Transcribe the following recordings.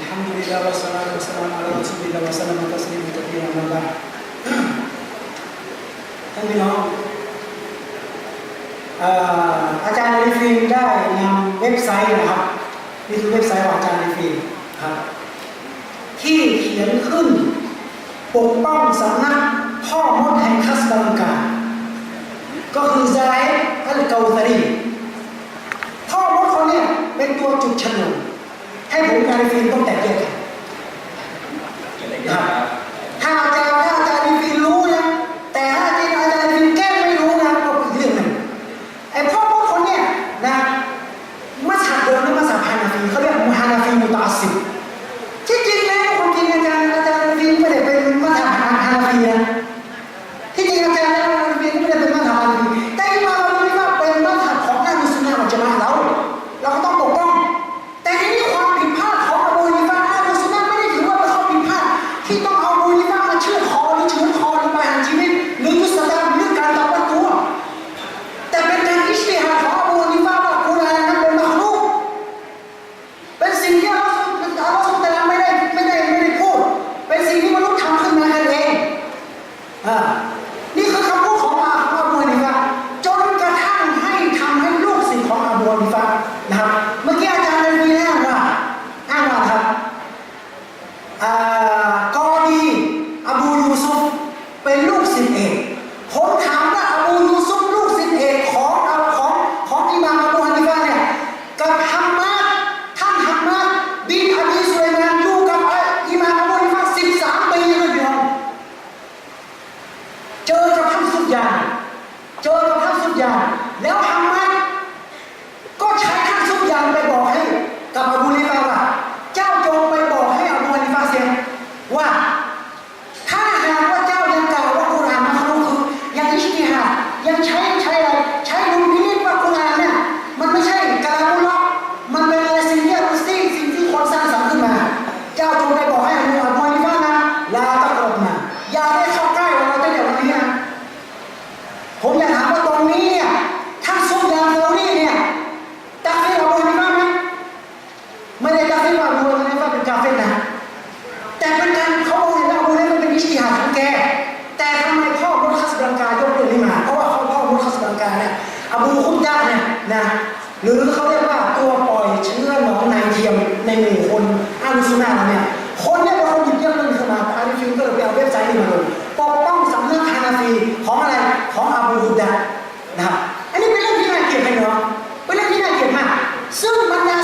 الحمد لله والصلاة والسلام على رسول الله وسلم تسليما كثيرا ما بعد ท่านพี่น้องอาจารย์อาลีฟินได้นำเว็บไซต์นะครับนี่คือเว็บไซต์ของอาจารย์อาลีฟินครับที่เขียนขึ้นปกป้องสำนักพ่อมดแห่งคัสบังกา ก็คือไซอัลเกาซารีพ่อมดาเนี่ยเป็นตัวจุดชนวน ให้ผมงานฟิล์มต้องแตกแยก นะครับ เมื่อกี้ ปกป้องสำนักฮานาฟีของอะไรของอบูฮุดะนะครับอันนี้เป็นเรื่องที่น่าเกลียดไหมเนาะเป็นเรื่องที่น่าเกลียดมาก ซึ่งบรรดา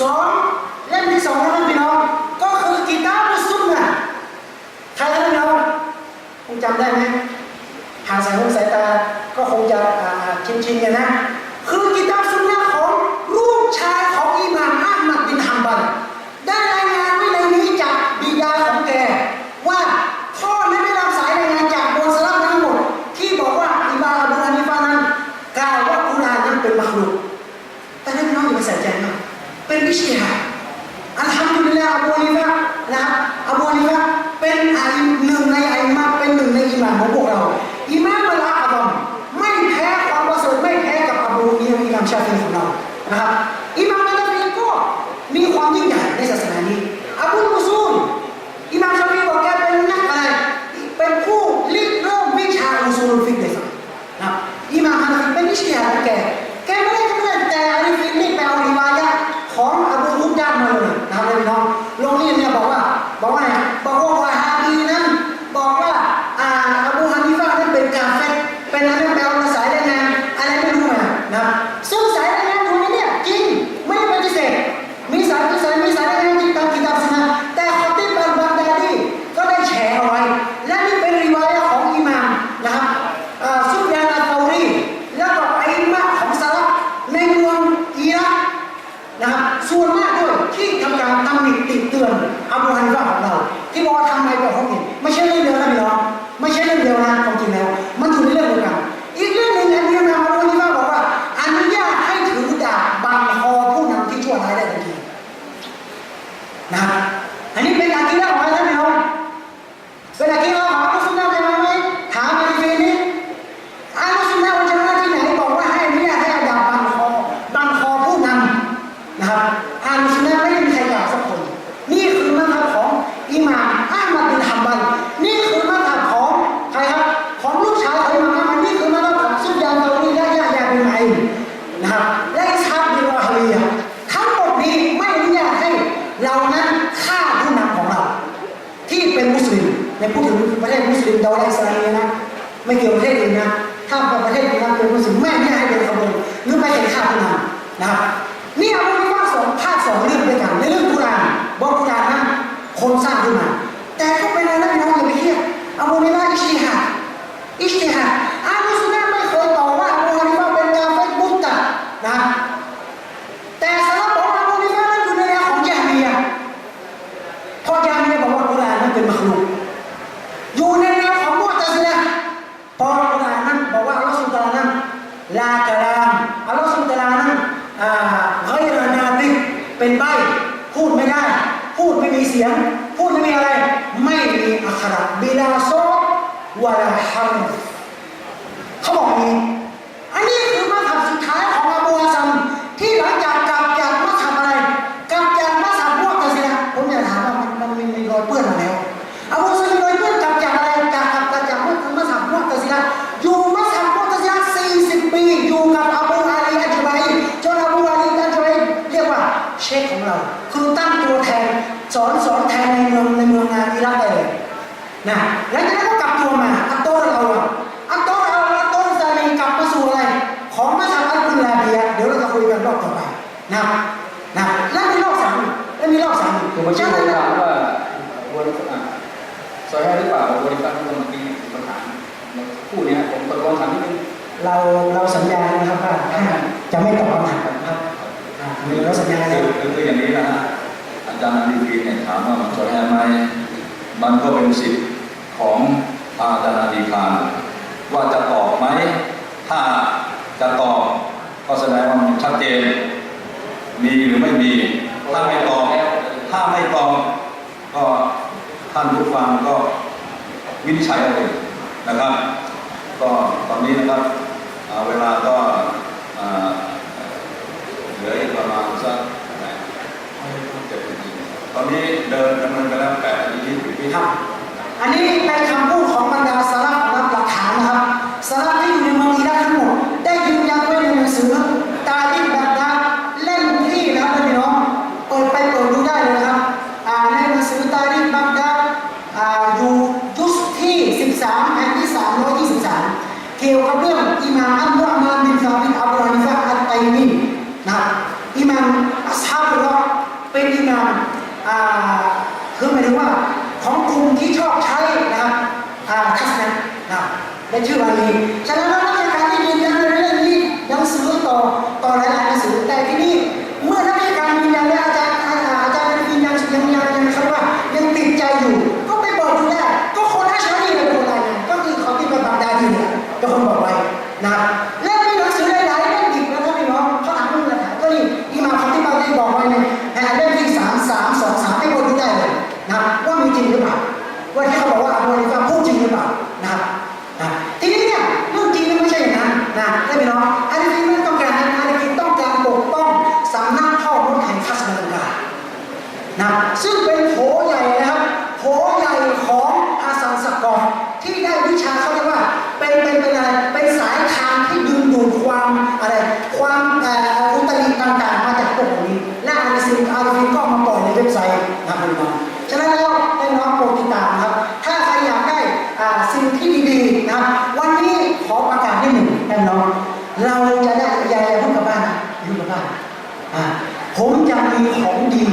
สองเล่มที่สองนะ ริชติฮะอัลฮัมดุลิลลาห์อบูฮานิฟะนะครับอบูฮานิฟะเป็นอาลิมหนึ่งในอิมัมเป็นหนึ่งในอิม่ามของพวกเราอิหม่ามอัลอาดอมไม่แพ้ความประเสริฐไม่แพ้กับอบูอิยามอิมามชาฟีของเรานะครับอิม่ามอัลอาฟีก็มีความยิ่งใหญ่ในศาสนานี้อบูมุซูลอิม่ามชาฟีบอกแกเป็นนักอะไรเป็นผู้ริเริ่มวิชาอุซูลุฟิกเลยครับอิม่ามอัลอาฟีเป็นวิชา็นมุสลิมในพูดถึงประเทศมุสลิมดาวไลอิสลามีนะไม่เกี่ยวกับประเทศอื่นนะ ถ้าเป็นประเทศอื่นนะเป็นมุสลิมแม่ไม่ให้เป็นขบวนหรือไม่เห็นค่ากุรอานนะครับนี่เอาไปว่าสองภาคสองเรื่องด้วยกันในเรื่องกุรานบอกกุรานนั้นคนสร้างขึ้นมา แต่ก็เป็นอะไรนะพี่น้องอย่าไปเครียดเอาไปว่าอิชติฮาดอิชติฮาดอาลุสุนนะไม่เคยต่อว่าอาบูฮานิฟะห์เป็นกาเฟรมุตตะนะแต่สำหรับบอกว่าอาบูฮานิฟะห์นั้นอยู่ในแนวของญะฮ์มียะเพราะญะฮ์มียะห์บอกว่ากุรอานนั้น เป็นมักลุกอยู่ในแนวของมุตะซิละพออัลกุรอานนั้นบอกว่าอัลลอฮฺสุบตาลานั้นลากะลามอัลลอฮฺสุบตาลานั้นอ่าไกรนาติกเป็นใบพูดไม่ได้ พูดไม่มีเสียง พูดไม่มีอะไร ไม่มีอัคระบิลาโซอวะลาฮัมฟ นะแล้วมีรอบสามแล้วมีรอบสามคือเมื่อกี้ฉะผนั้นมแล้วถามว่าวนอะซอยให้หรือเปล่าบริการที่เมื่อกี้ปัญหาคู่เนี้ยผมตกลงถามนิดนึงเราเราสัญญานะครับว่าจะไม่ตอบคำถามนะครับอ่าเราสัญญาคืแล้อวคือคืออย่างนี้นะฮะอาจารย์อดีตเนี่ยถามว่ามันสวยไหมมันก็เป็นสิทธิ์ของอาจารย์อดีคารว่าจะตอบไหมถ้าจะตอบก็แสดงว่ามันชัดเจน มีหรือไม่มี ถ้าไม่ตอบถ้าไม่ตอบก็ท่านผู้ฟังก็ วินิจฉัยเอาเองนะครับ ก็ตอนนี้นะครับเวลาก็เหลืออีกประมาณสักเจ็ดนาทีตอนนี้เดินดำเนินไปแล้วแปดนาทียี่สิบวิครับอันนี้เป็นคำพูดของบรรดาสาระรับหลักฐานนะครับสาระ นั้นนะได้พี่น้องอาลีฟีไม่ต้องการนะอาลีฟีต้องการปกป้องสำนักข้อมูลแห่งทัศนคตินะซึ่งเป็นโผใหญ่นะครับโผใหญ่ของอาสันสกอรที่ได้วิชาเขาเรียกว่าเป็นเป็นเป็นอะไรเป็นสายทางที่ดึงดูดความอะไรความอุตริต่างๆมาจากพวกนี้ และอาร์ซินอาร์ฟินก็มาปล่อยในเว็บไซต์นะครับพี่น้องฉะนั้นแล้วให้น้องโปรดติดตามนะครับ ถ้าใครอยากได้สิ่งที่ดีๆนะครับ เราจะได้ยาอย่าเพิ่กับบ้านอยู่กับบ้านอะผมจะมีของดี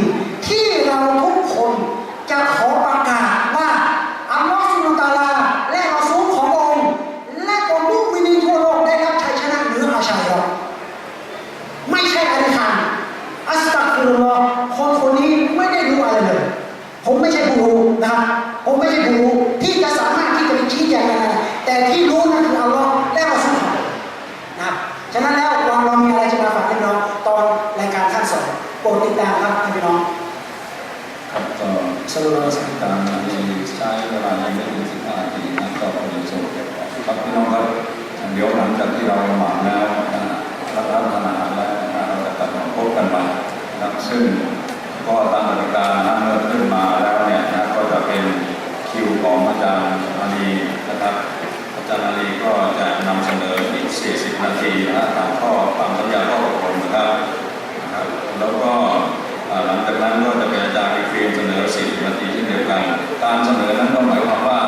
ดี๋ยวหลังจากที่เราหมาดแล้วรับรับทานอาหารแล้วเราจะกลับมาพบกันใหม่นะครับซึ่งก็ตามกติกานะเมื่อขึ้นมาแล้วเนี่ยนะก็จะเป็นคิวของอาจารย์อาลีนะครับ อาจารย์อาลีก็จะนำเสนออีก 40 นาทีนะฮะตามข้อตามสัญญาข้อตกลงนะครับนะครับ แล้วก็อ่าหลังจากนั้นก็จะเป็นอาจารย์อีกฟิล์มเสนอ 40 นาทีเช่นเดียวกัน การเสนอนั้นก็หมายความว่า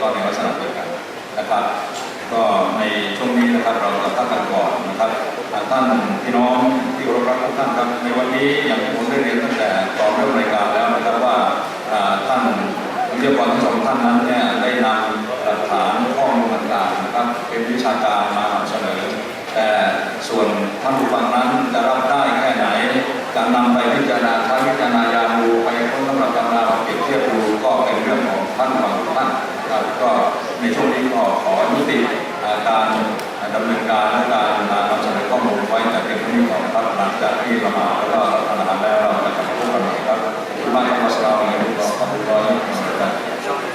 ก็ในลักษณะเดียวกันนะครับ ก็ในช่วงนี้นะครับเราจะพักกันก่อนนะครับท่านพี่น้องที่เคารพรักทุกท่านครับในวันนี้อย่างที่ผมได้เรียนตั้งแต่ตอนเริ่มรายการแล้วนะครับว่าอ่าท่านวิทยากรทั้งสองท่านนั้นเนี่ยได้นำหลักฐานข้อมูลต่างๆนะครับเป็นวิชาการมานำเสนอ แต่ส่วนท่านผู้ฟังนั้นจะรับได้ จะนำไปพิจารณาใช้วิจารณาญาณดูไปค้นตำรับตำราเปรียบเทียบดูก็เป็นเรื่องของท่านฟังท่านครับก็ในช่วงนี้ก็ขอยุติการดำเนินการและการนำเสนอข้อมูลไว้แต่เพียงเท่านี้ก่อนครับหลังจากที่ละหมาดแล้วก็รับประทานแล้วเราจะกลับมาพบกันใหม่ครับขอบคุณมากครับอัสสลามุอะลัยกุมวะเราะห์มะตุลลอฮิวะบะเราะกาตุฮ์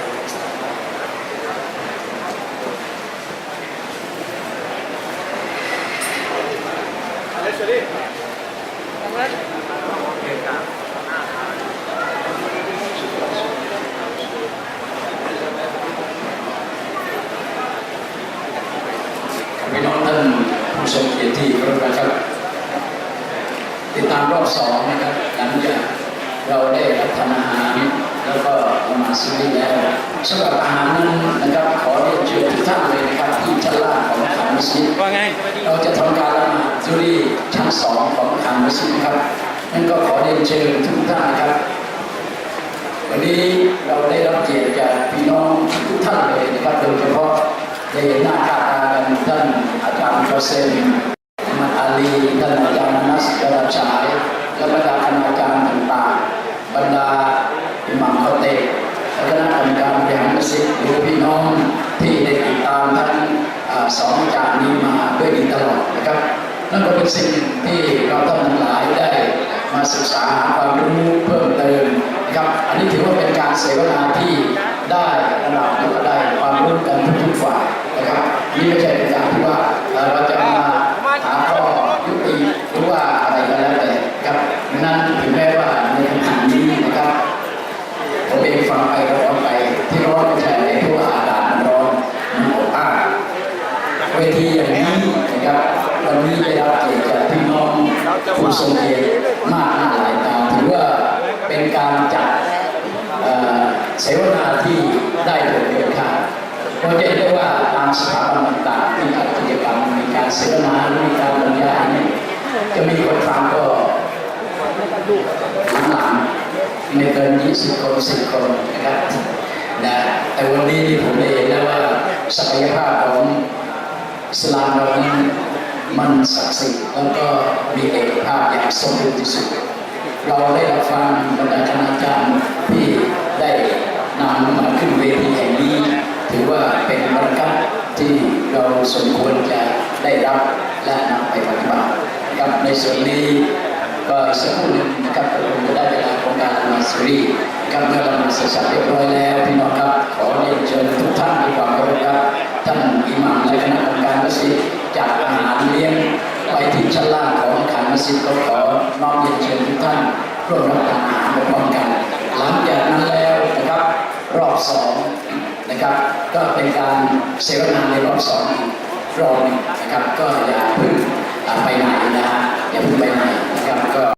พี่น้องท่านผู้ทรงเกียรติที่เคารพนะครับ ติดตามรอบสองนะครับหลังจากเราได้รับทานอาหารแล้วก็ละหมาดซุบฮีแล้วสำหรับอาหารนั้นนะครับขอเรียนเชิญทุกท่านเลยนะครับที่ ชั้นล่างของอาคารมัสยิดว่าไง เราจะทำการละหมาดซุรีชั้นสองของอาคารมัสยิดครับนั่นก็ขอเรียนเชิญทุกท่านนะครับ วันนี้เราได้รับเกียรติจากพี่น้องทุกท่านเลยนะครับโดยเฉพาะได้เห็นหน้าค่าตากันท่านอาจารย์โจเซนมาอาลีท่านอาจารย์นัสกระชายและบรรดาคณาจารย์ต่างๆบรรดาอิหมัมคอเต สิ่งที่เราท่านทั้งหลายได้มาศึกษาหาความรู้เพิ่มเติมนะครับอันนี้ถือว่าเป็นการเสวนาที่ได้ระดับแล้วก็ได้ความรู้กันทุกฝ่ายนะครับนี่ไม่ใช่เป็นการที่ว่าเอ่อเราจะมาหาข้อยุติหรือว่าอะไรก็แล้วแต่ครับดังนั้นถึงแม้ว่าในคำถามนี้นะครับ ผมเองฟังไปก็ร้อนไปที่ร้อนไม่ใช่ในเพราะว่าอากาศมันร้อนมันอบอ้าว เวทีอย่างนี้นะครับวันนี้ได้รับเกียรติจากพี่น้องผู้ ทรงเกียรติมากหน้าหลายตาถือว่าเป็นการจัดเสวนาที่ได้ผลเกินคาดเราจะเห็นได้ว่าตามสถาบันต่างๆที่จัดกิจกรรมมีการเสวนาหรือมีการบรรยายนี่จะมีคนฟังก็หลังๆไม่เกิน20คน10คนนะครับนะแต่วันนี้ผมได้เห็นแล้วว่าศักยภาพของสลามเรานั้น มันศักดิ์สิทธิ์แล้วก็มีเอกภาพอย่างสมบูรณ์ที่สุด เราได้รับฟังบรรดาคณาจารย์ที่ได้นำมาขึ้นเวทีแห่งนี้ ถือว่าเป็นบรรยากาศที่เราสมควรจะได้รับและนำไปปฏิบัติครับในส่วนนี้ก็สักครู่หนึ่งนะครับก็คงจะได้เวลาของการมาสุรีครับเมื่อละหมาเสร็จสับเรียบร้อยแล้วพี่น้องครับขอเรียนเชิญทุกท่านด้วยความเคารพครับท่านอิหม่ามและคณะกรรมการมัสยิด จากอาหารเลี้ยงไปถึงชั้นล่างของอาคารมัสยิดก็ขอน้อมเรียนเชิญทุกท่านร่วมรับประทานอาหารพร้อมกัน หลังจากนั้นแล้วนะครับรอบสองนะครับก็เป็นการเสวนาในรอบสองรอบนึงนะครับก็อย่าเพิ่งไปไหนนะฮะอย่าเพิ่งไปไหนนะครับก็